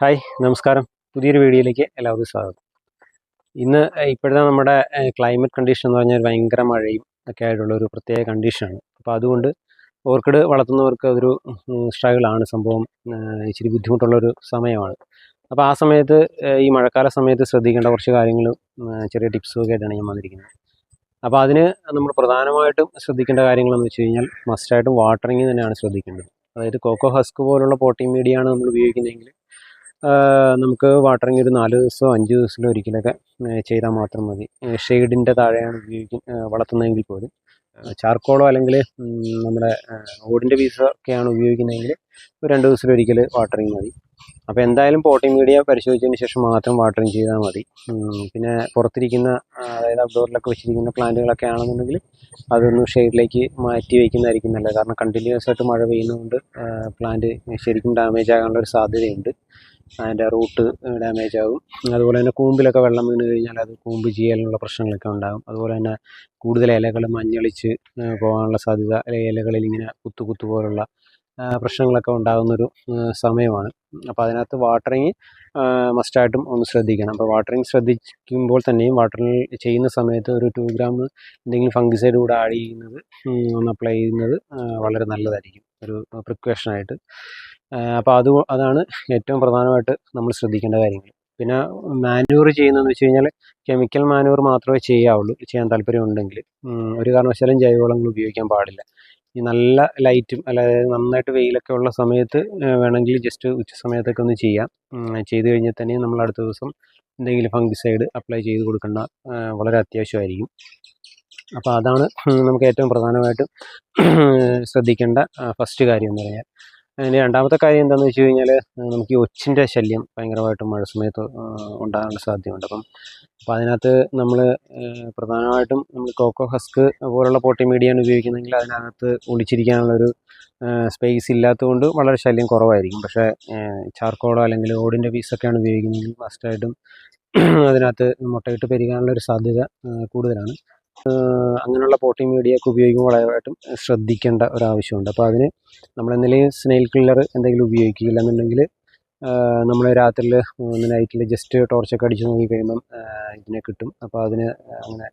Hi നമസ്കാരം. പുതിയൊരു വീഡിയോയിലേക്ക് എല്ലാവർക്കും സ്വാഗതം. ഇന്ന് ഇപ്പോഴത്തെ നമ്മുടെ ക്ലൈമറ്റ് കണ്ടീഷൻ എന്ന് പറഞ്ഞാൽ ഭയങ്കര മഴയും ഒക്കെ ആയിട്ടുള്ള ഒരു പ്രത്യേക കണ്ടീഷനാണ് അപ്പോൾ അതുകൊണ്ട് ഓർക്കിഡ് വളർത്തുന്നവർക്ക് അതൊരു സ്ട്രഗിളാണ് സംഭവം ഇച്ചിരി ബുദ്ധിമുട്ടുള്ളൊരു സമയമാണ്. അപ്പോൾ ആ സമയത്ത് ഈ മഴക്കാല സമയത്ത് ശ്രദ്ധിക്കേണ്ട കുറച്ച് കാര്യങ്ങളും ചെറിയ ടിപ്സും ഒക്കെ ആയിട്ടാണ് ഞാൻ വന്നിരിക്കുന്നത്. അപ്പോൾ അതിന് നമ്മൾ പ്രധാനമായിട്ടും ശ്രദ്ധിക്കേണ്ട കാര്യങ്ങളെന്ന് വെച്ച് കഴിഞ്ഞാൽ മസ്റ്റായിട്ടും വാട്ടറിങ് തന്നെയാണ് ശ്രദ്ധിക്കേണ്ടത്. അതായത് കോക്കോ ഹസ്ക് പോലുള്ള പോട്ടിംഗ് മീഡിയയാണ് നമ്മൾ ഉപയോഗിക്കുന്നതെങ്കിൽ നമുക്ക് വാട്ടറിങ് ഒരു നാല് ദിവസമോ അഞ്ച് ദിവസത്തിലോ ഒരിക്കലൊക്കെ ചെയ്താൽ മാത്രം മതി. ഷെയ്ഡിന്റെ താഴെയാണ് ഉപയോഗിക്കുന്നത് വളർത്തുന്നതെങ്കിൽ പോലും. ചാർക്കോളോ അല്ലെങ്കിൽ നമ്മുടെ ഓടിന്റെ പീസോ ഒക്കെയാണ് ഉപയോഗിക്കുന്നതെങ്കിൽ ഒരു രണ്ട് ദിവസത്തിലൊരിക്കൽ വാട്ടറിങ് മതി. അപ്പോൾ എന്തായാലും പോട്ടിംഗ് മീഡിയ പരിശോധിച്ചതിന് ശേഷം മാത്രം വാട്ടറിങ് ചെയ്താൽ മതി. പിന്നെ പുറത്തിരിക്കുന്ന അതായത് ഔട്ട്ഡോറിലൊക്കെ വെച്ചിരിക്കുന്ന പ്ലാന്റുകളൊക്കെ ആണെന്നുണ്ടെങ്കിൽ അതൊന്ന് ഷെയ്ഡിലേക്ക് മാറ്റി വയ്ക്കുന്നതായിരിക്കും നല്ലത്. കാരണം കണ്ടിന്യൂസ് ആയിട്ട് മഴ പെയ്യുന്നതുകൊണ്ട് പ്ലാന്റ് ശരിക്കും ഡാമേജ് ആകാനുള്ള ഒരു സാധ്യതയുണ്ട്. അതിന്റെ റൂട്ട് ഡാമേജ് ആകും. അതുപോലെ തന്നെ കൂമ്പിലൊക്കെ വെള്ളം വീണ് കഴിഞ്ഞാൽ അത് കൂമ്പ് ചെയ്യാനുള്ള പ്രശ്നങ്ങളൊക്കെ ഉണ്ടാകും. അതുപോലെ തന്നെ കൂടുതൽ ഇലകൾ മഞ്ഞളിച്ച് പോകാനുള്ള സാധ്യത അല്ലെങ്കിൽ ഇലകളിൽ ഇങ്ങനെ കുത്തു കുത്തു പോലുള്ള പ്രശ്നങ്ങളൊക്കെ ഉണ്ടാകുന്നൊരു സമയമാണ്. അപ്പോൾ അതിനകത്ത് വാട്ടറിങ് മസ്റ്റായിട്ടും ഒന്ന് ശ്രദ്ധിക്കണം. അപ്പോൾ വാട്ടറിങ് ശ്രദ്ധിക്കുമ്പോൾ തന്നെയും വാട്ടറിങ് ചെയ്യുന്ന സമയത്ത് ഒരു ടു ഗ്രാം എന്തെങ്കിലും ഫംഗിസൈഡ് കൂടെ ആഡ് ചെയ്യുന്നത് ഒന്ന് അപ്ലൈ ചെയ്യുന്നത് വളരെ നല്ലതായിരിക്കും. ഒരു പ്രിക്കോഷനായിട്ട്. അപ്പോൾ അത് അതാണ് ഏറ്റവും പ്രധാനമായിട്ട് നമ്മൾ ശ്രദ്ധിക്കേണ്ട കാര്യങ്ങൾ. പിന്നെ മാനുവർ ചെയ്യുന്നതെന്ന് വെച്ച് കഴിഞ്ഞാൽ കെമിക്കൽ മാനുവർ മാത്രമേ ചെയ്യാവുള്ളൂ ചെയ്യാൻ താല്പര്യം ഉണ്ടെങ്കിൽ ഒരു കാരണവശാലും ജൈവവളങ്ങൾ ഉപയോഗിക്കാൻ പാടില്ല. ഈ നല്ല ലൈറ്റും അല്ലാതെ നന്നായിട്ട് വെയിലൊക്കെ ഉള്ള സമയത്ത് വേണമെങ്കിൽ ജസ്റ്റ് ഉച്ച സമയത്തൊക്കെ ഒന്ന് ചെയ്യാം. ചെയ്ത് കഴിഞ്ഞാൽ തന്നെ നമ്മൾ അടുത്ത ദിവസം എന്തെങ്കിലും ഫംഗിസൈഡ് അപ്ലൈ ചെയ്ത് കൊടുക്കേണ്ട വളരെ അത്യാവശ്യമായിരിക്കും. അപ്പോൾ അതാണ് നമുക്ക് ഏറ്റവും പ്രധാനമായിട്ടും ശ്രദ്ധിക്കേണ്ട ഫസ്റ്റ് കാര്യം എന്ന് പറഞ്ഞാൽ. അതിന് രണ്ടാമത്തെ കാര്യം എന്താണെന്ന് വെച്ച് കഴിഞ്ഞാൽ നമുക്ക് ഈ ഒച്ചിന്റെ ശല്യം ഭയങ്കരമായിട്ട് മഴ സമയത്ത് ഉണ്ടാകാൻ സാധ്യതയുണ്ട്. അപ്പം അപ്പോൾ അതിനകത്ത് നമ്മൾ പ്രധാനമായിട്ടും നമ്മൾ കോക്കോ ഹസ്ക് പോലുള്ള പോട്ടി മീഡിയാണ് ഉപയോഗിക്കുന്നതെങ്കിൽ അതിനകത്ത് ഒളിച്ചിരിക്കാനുള്ളൊരു സ്പേസ് ഇല്ലാത്തതുകൊണ്ട് വളരെ ശല്യം കുറവായിരിക്കും. പക്ഷേ ചാർക്കോളോ അല്ലെങ്കിൽ ഓടിന്റെ പീസൊക്കെയാണ് ഉപയോഗിക്കുന്നതെങ്കിൽ മസ്റ്റായിട്ടും അതിനകത്ത് മുട്ടയിട്ട് പെരുകാനുള്ളൊരു സാധ്യത കൂടുതലാണ്. അങ്ങനെയുള്ള പോട്ടിംഗ് മീഡിയ ഒക്കെ ഉപയോഗിക്കുമ്പോൾ വളരെയായിട്ടും ശ്രദ്ധിക്കേണ്ട ഒരാവശ്യമുണ്ട്. അപ്പോൾ അതിന് നമ്മൾ എന്തെങ്കിലും സ്നെയിൽ കില്ലർ എന്തെങ്കിലും ഉപയോഗിക്കുകയില്ല എന്നുണ്ടെങ്കിൽ നമ്മൾ രാത്രിയിൽ നൈറ്റിൽ ജസ്റ്റ് ടോർച്ചൊക്കെ അടിച്ച് നോക്കി കഴിയുമ്പം ഇതിനെ കിട്ടും. അപ്പോൾ അതിന് അങ്ങനെ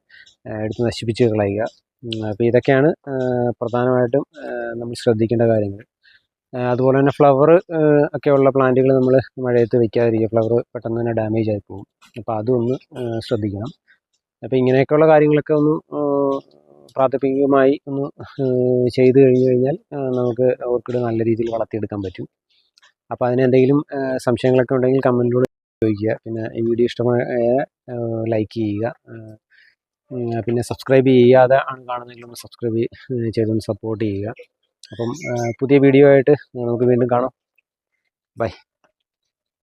എടുത്ത് നശിപ്പിച്ച് കളയുക. അപ്പോൾ ഇതൊക്കെയാണ് പ്രധാനമായിട്ടും നമ്മൾ ശ്രദ്ധിക്കേണ്ട കാര്യങ്ങൾ. അതുപോലെ തന്നെ ഫ്ലവർ ഒക്കെയുള്ള പ്ലാന്റുകൾ നമ്മൾ മഴയത്ത് വെക്കാതിരിക്കുക. ഫ്ലവർ പെട്ടെന്ന് തന്നെ ഡാമേജ് ആയി പോകും. അപ്പോൾ അതും ഒന്ന് ശ്രദ്ധിക്കണം. അപ്പോൾ ഇങ്ങനെയൊക്കെയുള്ള കാര്യങ്ങളൊക്കെ ഒന്ന് പ്രാഥമികമായി ഒന്ന് ചെയ്തു കഴിഞ്ഞു കഴിഞ്ഞാൽ നമുക്ക് ഓർക്കിഡ് നല്ല രീതിയിൽ വളർത്തിയെടുക്കാൻ പറ്റും. അപ്പോൾ അതിന് എന്തെങ്കിലും സംശയങ്ങളൊക്കെ ഉണ്ടെങ്കിൽ കമന്റിലൂടെ ചോദിക്കുക. പിന്നെ ഈ വീഡിയോ ഇഷ്ടമായ ലൈക്ക് ചെയ്യുക. പിന്നെ സബ്സ്ക്രൈബ് ചെയ്യാതെ ആണ് കാണുന്നതെങ്കിൽ ഒന്ന് സബ്സ്ക്രൈബ് ചെയ്തൊന്ന് സപ്പോർട്ട് ചെയ്യുക. അപ്പം പുതിയ വീഡിയോ ആയിട്ട് നമുക്ക് വീണ്ടും കാണാം. ബൈ.